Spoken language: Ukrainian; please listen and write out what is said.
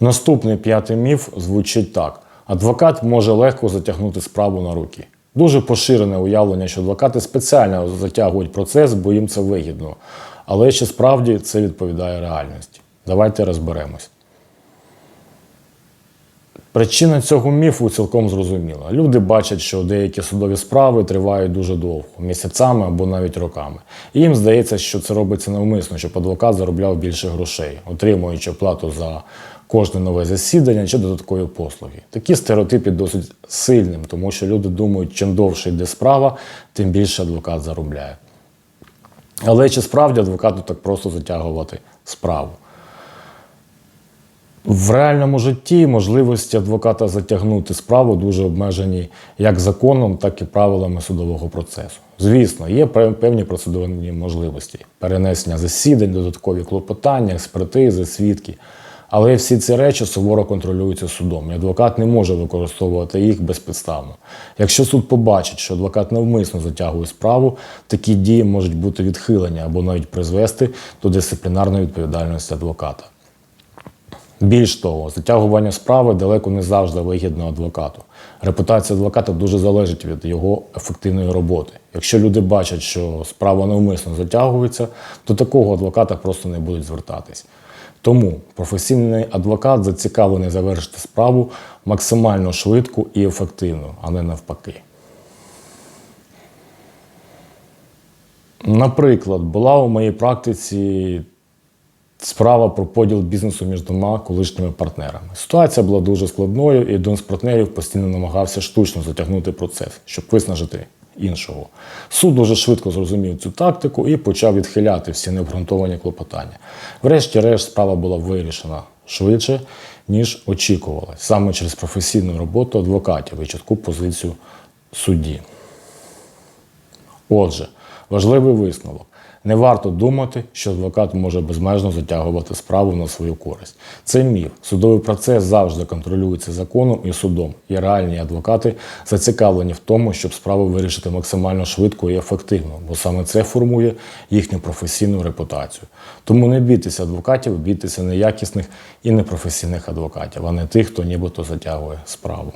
Наступний п'ятий міф звучить так: адвокат може легко затягнути справу на руки. Дуже поширене уявлення, що адвокати спеціально затягують процес, бо їм це вигідно. Але чи справді це відповідає реальності? Давайте розберемось. Причина цього міфу цілком зрозуміла. Люди бачать, що деякі судові справи тривають дуже довго, місяцями або навіть роками. І їм здається, що це робиться навмисно, щоб адвокат заробляв більше грошей, отримуючи плату за кожне нове засідання чи додаткові послуги. Такі стереотипи досить сильним, тому що люди думають, чим довше йде справа, тим більше адвокат заробляє. Але чи справді адвокату так просто затягувати справу? В реальному житті можливості адвоката затягнути справу дуже обмежені як законом, так і правилами судового процесу. Звісно, є пе- певні процедурні можливості перенесення засідань, додаткові клопотання, експертизи, свідки. Але всі ці речі суворо контролюються судом, і адвокат не може використовувати їх безпідставно. Якщо суд побачить, що адвокат навмисно затягує справу, такі дії можуть бути відхилені або навіть призвести до дисциплінарної відповідальності адвоката. Більш того, затягування справи далеко не завжди вигідно адвокату. Репутація адвоката дуже залежить від його ефективної роботи. Якщо люди бачать, що справа навмисно затягується, до такого адвоката просто не будуть звертатись. Тому професійний адвокат зацікавлений завершити справу максимально швидко і ефективно, а не навпаки. Наприклад, була у моїй практиці справа про поділ бізнесу між двома колишніми партнерами. Ситуація була дуже складною, і один з партнерів постійно намагався штучно затягнути процес, щоб виснажити іншого. Суд дуже швидко зрозумів цю тактику і почав відхиляти всі необґрунтовані клопотання. Врешті-решт, справа була вирішена швидше, ніж очікувалось, саме через професійну роботу адвокатів і чітку позицію судді. Отже, важливий висновок. Не варто думати, що адвокат може безмежно затягувати справу на свою користь. Це міф. Судовий процес завжди контролюється законом і судом. І реальні адвокати зацікавлені в тому, щоб справу вирішити максимально швидко і ефективно, бо саме це формує їхню професійну репутацію. Тому не бійтеся адвокатів, бійтеся неякісних і непрофесійних адвокатів, а не тих, хто нібито затягує справу.